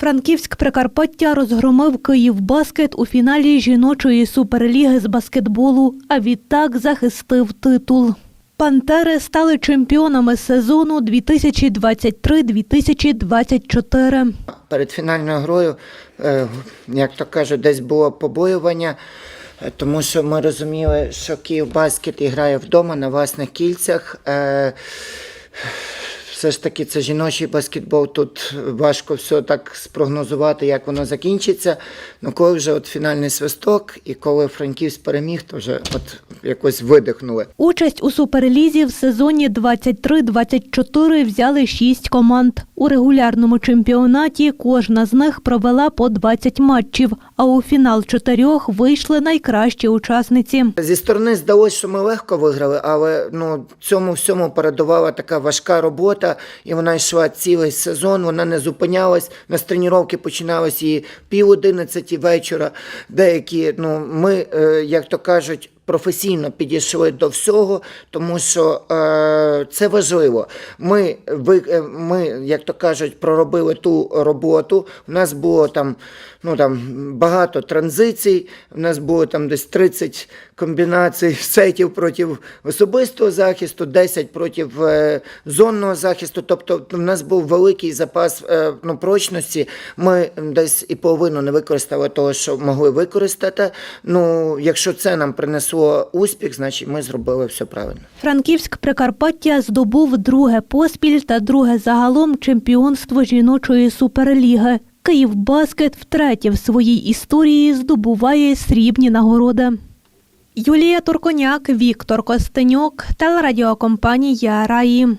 Франківськ Прикарпаття розгромив Київ баскет у фіналі жіночої суперліги з баскетболу, а відтак захистив титул. Пантери стали чемпіонами сезону 2023-2024. Перед фінальною грою, е, як то кажуть, десь було побоювання, е, тому що ми розуміли, що Київ баскет грає вдома на власних кільцях. Все ж таки, це жіночий баскетбол. Тут важко все так спрогнозувати, як воно закінчиться. Ну коли вже от фінальний свисток, і коли Франківськ переміг, то вже от якось видихнули. Участь у суперлізі в сезоні 23-24 взяли шість команд. У регулярному чемпіонаті кожна з них провела по 20 матчів, а у фінал чотирьох вийшли найкращі учасниці. Зі сторони здалося, що ми легко виграли, але ну цьому всьому передувала така важка робота, і вона йшла цілий сезон. Вона не зупинялась. У нас тренування починалися і пів одинадцяті вечора. Деякі, ну ми, е, як то кажуть. Професійно підійшли до всього, тому що е, це важливо. Ми, ви, е, ми, як то кажуть, проробили ту роботу. У нас було там, ну, там багато транзицій, у нас було там десь 30 комбінацій сетів проти особистого захисту, 10 проти е, зонного захисту. Тобто в нас був великий запас е, ну, прочності. Ми десь і половину не використали того, що могли використати. Ну, якщо це нам принесло успіх, значить ми зробили все правильно. Франківськ Прикарпаття здобув друге поспіль та друге загалом чемпіонство жіночої суперліги. Київ Баскет втретє в своїй історії здобуває срібні нагороди. Юлія Турконяк, Віктор Костенюк, телерадіокомпанія Раї.